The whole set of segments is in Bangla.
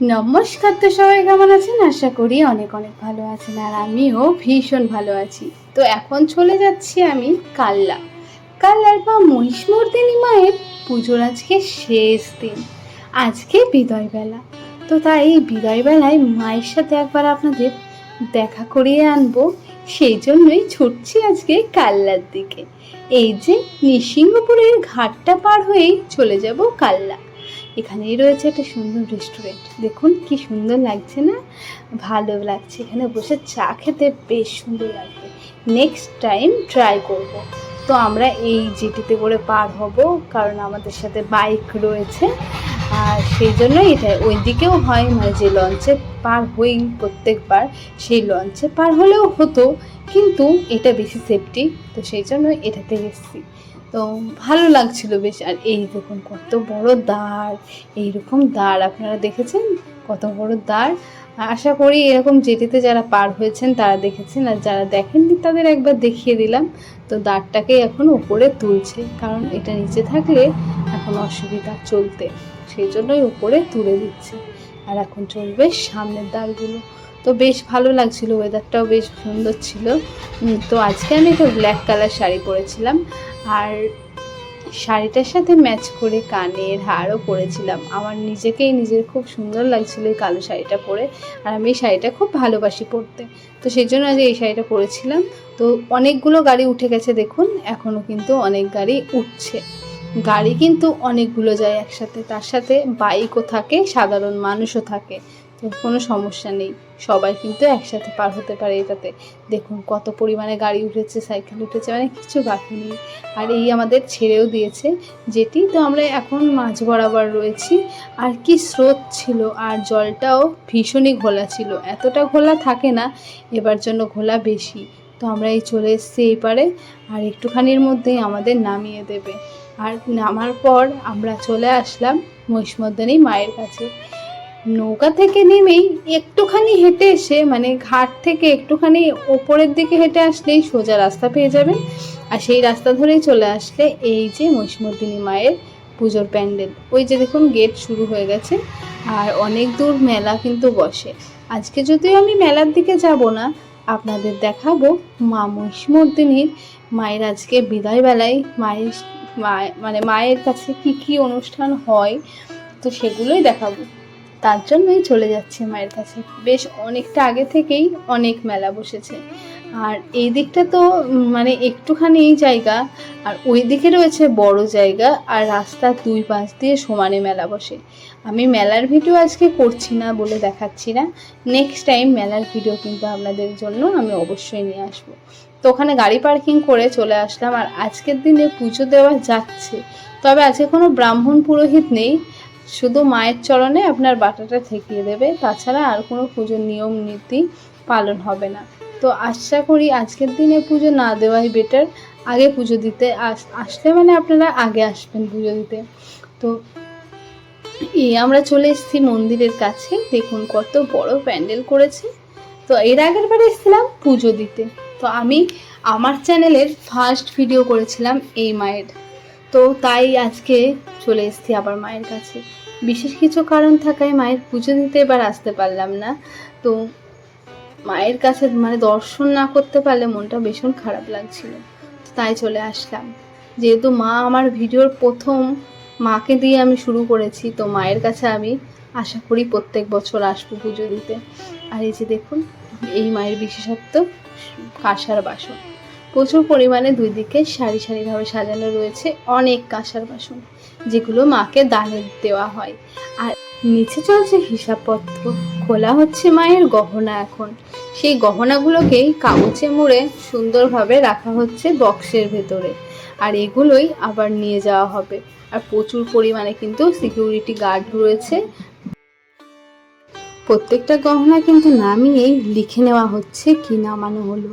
নমস্কার তো সবাই, কেমন আছেন? আশা করি অনেক অনেক ভালো আছেন, আর আমিও ভীষণ ভালো আছি। তো এখন চলে যাচ্ছি আমি কাল্লা। কাল্লার বা মহিষমর্দিনী মায়ের পুজোর আজকে শেষ দিন, আজকে বিদয় বেলা তো তাই এই বিদয়বেলায় মায়ের সাথে একবার আপনাদের দেখা করিয়ে আনব, সেই জন্যই ছুটছি আজকে কাল্লার দিকে। এই যে নৃসিংহপুরের ঘাটটা পার হয়েই চলে যাব কাল্লা। এখানেই রয়েছে একটা সুন্দর রেস্টুরেন্ট দেখুন কি সুন্দর লাগছে না? ভালো লাগছে। এখানে বসে চা খেতে বেশ সুন্দর লাগবে। নেক্সট টাইম ট্রাই করব। তো আমরা এই জিটিতে করে পার হব কারণ আমাদের সাথে বাইক রয়েছে। আর সেই জন্য এটা ওই দিকেও হয় মানে যে লঞ্চে পার হই প্রত্যেকবার, সেই লঞ্চে পার হলেও হতো। কিন্তু এটা বেশি সেফটি তো সেই জন্য এটাতে এসেছি। তো ভালো লাগছিল বেশ। আর এই দেখুন কত বড় দাঁড় এইরকম দাঁড় আপনারা দেখেছেন? কত বড় দাঁড় আশা করি এরকম জেটিতে যারা পার হয়েছেন তারা দেখেছেন, আর যারা দেখেননি তাদের একবার দেখিয়ে দিলাম। তো দাঁড়টাকে এখন উপরে তুলছে, কারণ এটা নিচে থাকলে এখন অসুবিধা চলতে, সেই জন্যই উপরে তুলে দিচ্ছে। আর এখন চলবে সামনের দাঁড়গুলো তো বেশ ভালো লাগছিল ওয়েদারটাও বেশ সুন্দর ছিল। তো আজকে আমি একটা ব্ল্যাক কালার শাড়ি পরেছিলাম। আর শাড়িটার সাথে ম্যাচ করে কানের হারও পরেছিলাম। আমার নিজেকেই নিজের খুব সুন্দর লাগছিল এই কালো শাড়িটা পরে। আর আমি এই শাড়িটা খুব ভালোবাসি পরতে। তো সেই জন্য আজ এই শাড়িটা পরেছিলাম। তো অনেকগুলো গাড়ি উঠে গেছে দেখুন। এখনও কিন্তু অনেক গাড়ি উঠছে। গাড়ি কিন্তু অনেকগুলো যায় একসাথে। তার সাথে বাইকও থাকে, সাধারণ মানুষও থাকে। কোনো সমস্যা নেই। সবাই কিন্তু একসাথে পার হতে পারে এটাতে। দেখুন কত পরিমাণে গাড়ি উঠেছে, সাইকেল উঠেছে মানে কিছু বাকি নেই। আর এই আমাদের ছেড়েও দিয়েছে যেটি। তো আমরা এখন মাঝ বরাবর রয়েছি। আর কি স্রোত ছিল, আর জলটাও ভীষণই ঘোলা ছিল। এতটা ঘোলা থাকে না, এবার জন্য ঘোলা বেশি। তো আমরা এই চলে এসেছি এই পারে, আর একটুখানির মধ্যেই আমাদের নামিয়ে দেবে। আর নামার পর আমরা চলে আসলাম মহিষমর্দানী মায়ের কাছে। নৌকা থেকে নেমেই একটুখানি হেঁটে এসে মানে ঘাট থেকে একটুখানি ওপরের দিকে হেঁটে আসলেই সোজা রাস্তা পেয়ে যাবেন। আর সেই রাস্তা ধরেই চলে আসলে এই যে মহিষমর্দিনী মায়ের পুজোর প্যান্ডেল। ওই যে দেখুন, গেট শুরু হয়ে গেছে আর অনেক দূর মেলা কিন্তু বসে। আজকে যদিও আমি মেলার দিকে যাব না, আপনাদের দেখাবো মা মহিষমর্দিনীর মায়ের আজকে বিদায় বেলায় মায়ের মায়ের মানে মায়ের কাছে কি কি অনুষ্ঠান হয়, তো সেগুলোই দেখাবো। তার জন্যই চলে যাচ্ছে মায়ের কাছে। বেশ অনেকটা আগে থেকেই অনেক মেলা বসেছে। আর এই দিকটা তো মানে একটুখানি এই জায়গা, আর ওই দিকে রয়েছে বড় জায়গা, আর রাস্তার দুই পাশ দিয়ে সমানে মেলা বসে। আমি মেলার ভিডিও আজকে করছি না বলে দেখাচ্ছি না। নেক্সট টাইম মেলার ভিডিও কিন্তু আপনাদের জন্য আমি অবশ্যই নিয়ে আসব। তো ওখানে গাড়ি পার্কিং করে চলে আসলাম, আর আজকের দিনে পুজো দেওয়া যাচ্ছে। তবে আজকে কোনো ব্রাহ্মণ পুরোহিত নেই। শুধু মায়ের চরণে আপনার বাটাটা ঠেকিয়ে দেবে, তাছাড়া আর কোনো পুজোর নিয়ম নীতি পালন হবে না। তো আশা করি আজকের দিনে পুজো না দেওয়াই বেটার আগে পুজো দিতে আস- আসলে মানে আপনারা আগে আসবেন পুজো দিতে। তো এই আমরা চলে এসেছি মন্দিরের কাছে। দেখুন কত বড় প্যান্ডেল করেছে। তো এর আগের বার এসেছিলাম পুজো দিতে। তো আমি আমার চ্যানেলের ফার্স্ট ভিডিও করেছিলাম এই মায়ের। তো তাই আজকে চলে এসেছি আবার মায়ের কাছে। বিশেষ কিছু কারণ থাকায় মায়ের পুজো দিতে এবার আসতে পারলাম না। তো মায়ের কাছে মানে দর্শন না করতে পারলে মনটা ভীষণ খারাপ লাগছিল। তাই চলে আসলাম। যেহেতু মা আমার ভিডিওর প্রথম মাকে দিয়ে আমি শুরু করেছি, তো মায়ের কাছে আমি আশা করি প্রত্যেক বছর আসব পুজো দিতে। আর এই যে দেখুন, এই মায়ের বিশেষত্ব কাঁসার বাসন। প্রচুর পরিমাণে দুই দিকে সারি সারিভাবে সাজানো রয়েছে অনেক কাঁসার বাসন, যেগুলো মাকে দানে দেওয়া হয়। আর নিচে চলছে হিসাবপত্র, খোলা হচ্ছে মায়ের গহনা এখন। সেই গহনাগুলোকেই কাগজে মুড়ে সুন্দরভাবে রাখা হচ্ছে বক্সের ভেতরে। আর এগুলোই আবার নিয়ে যাওয়া হবে। আর প্রচুর পরিমাণে কিন্তু সিকিউরিটি গার্ড রয়েছে। প্রত্যেকটা গহনা কিন্তু নামিয়েই লিখে নেওয়া হচ্ছে কি নামানো হলো।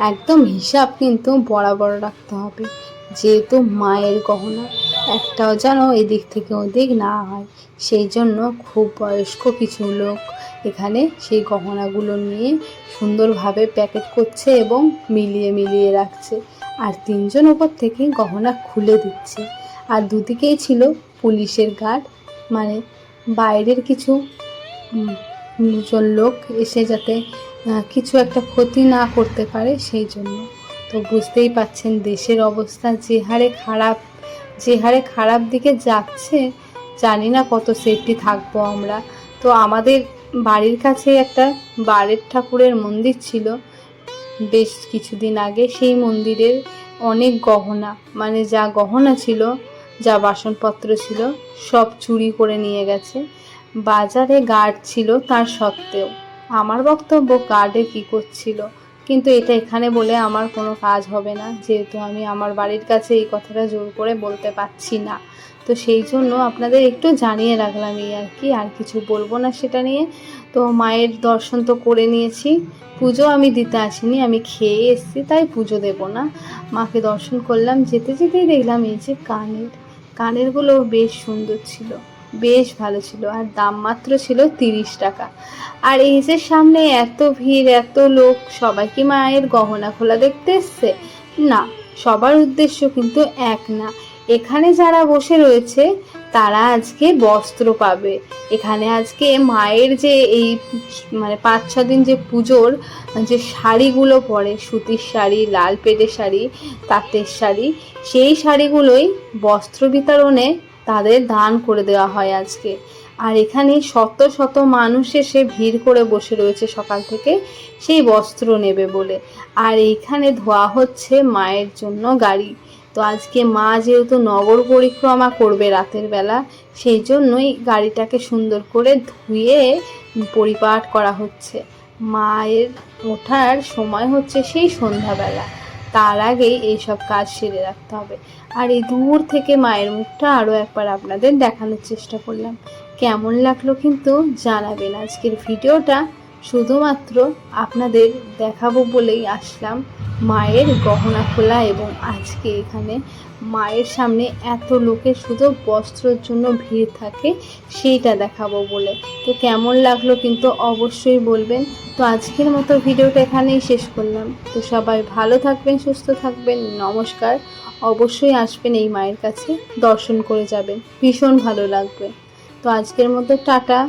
একদম হিসাব কিন্তু বরাবর রাখতে হবে। যেহেতু মায়ের গহনা একটাও যেন এদিক থেকে ওদিক না হয়, সেই জন্য খুব বয়স্ক কিছু লোক এখানে সেই গহনাগুলো নিয়ে সুন্দরভাবে প্যাকেট করছে এবং মিলিয়ে মিলিয়ে রাখছে। আর তিনজন ওপর থেকে গহনা খুলে দিচ্ছে। আর দুদিকেই ছিল পুলিশের গার্ড মানে বাইরের কিছু দুজন লোক এসে যাতে কিছু একটা ক্ষতি না করতে পারে সেই জন্য। তো বুঝতেই পাচ্ছেন দেশের অবস্থা যে হারে খারাপ, যে হারে খারাপ দিকে যাচ্ছে, জানি না কত সেফটি থাকব আমরা। তো আমাদের বাড়ির কাছে একটা বারের ঠাকুরের মন্দির ছিল, বেশ কিছুদিন আগে। সেই মন্দিরের অনেক গহনা মানে যা গহনা ছিল, যা বাসনপত্র ছিল, সব চুরি করে নিয়ে গেছে। বাজারে গার্ড ছিল তার সত্ত্বেও। আমার বক্তব্য গার্ডে কী করছিল? কিন্তু এটা এখানে বলে আমার কোনো কাজ হবে না, যেহেতু আমি আমার বাড়ির কাছে এই কথাটা জোর করে বলতে পারছি না। তো সেই জন্য আপনাদের একটু জানিয়ে রাখলাম এই আর কি, আর কিছু বলব না সেটা নিয়ে। তো মায়ের দর্শন তো করে নিয়েছি, পুজো আমি দিতে আসিনি, আমি খেয়ে এসেছি, তাই পুজো দেব না। মাকে দর্শন করলাম, যেতে যেতেই দেখলাম এই যে কানের, কানেরগুলো বেশ সুন্দর ছিল। বেশ ভালো ছিল আর দাম মাত্র ছিল তিরিশ টাকা। আর যে সামনে এত ভিড়, এত লোক, সবাই কি মায়ের গহনা খোলা দেখতে এসছে? না, সবার উদ্দেশ্য কিন্তু এক না। এখানে যারা বসে রয়েছে, তারা আজকে বস্ত্র পাবে। এখানে আজকে মায়ের যে এই মানে পাঁচ ছ দিন যে পুজোর, যে শাড়িগুলো পরে, সুতির শাড়ি, লাল পেটের শাড়ি, তাঁতের শাড়ি, সেই শাড়িগুলোই বস্ত্র বিতরণে তাদের দান করে দেওয়া হয় আজকে। আর এখানে শত শত মানুষ এসে ভিড় করে বসে রয়েছে সকাল থেকে, সেই বস্ত্র নেবে বলে। আর এইখানে ধোয়া হচ্ছে মায়ের জন্য গাড়ি। তো আজকে মা যেহেতু নগর পরিক্রমা করবে রাতের বেলা, সেই জন্যই গাড়িটাকে সুন্দর করে ধুয়ে পরিপাট করা হচ্ছে। মায়ের ওঠার সময় হচ্ছে সেই সন্ধ্যাবেলা। তার আগেই এইসব কাজ সেরে রাখতে হবে। আর এই দূর থেকে মায়ের মুখটা আরও একবার আপনাদের দেখানোর চেষ্টা করলাম। কেমন লাগল কিন্তু জানাবেন। আজকের ভিডিওটা শুধুমাত্র আপনাদের দেখাবো বলেই আসলাম মায়ের গহনা খোলা এবং আজকে এখানে মায়ের সামনে এত লোকের শুধু বস্ত্রের জন্য ভিড় থাকে, সেইটা দেখাবো বলে। তো কেমন লাগল কিন্তু অবশ্যই বলবেন। তো আজকের মতো ভিডিওটা এখানেই শেষ করলাম। তো সবাই ভালো থাকবেন, সুস্থ থাকবেন, নমস্কার। অবশ্যই আসবেন এই মায়ের কাছে, দর্শন করে যাবেন। ভীষণ ভালো লাগবে। তো আজকের মতো টাটা।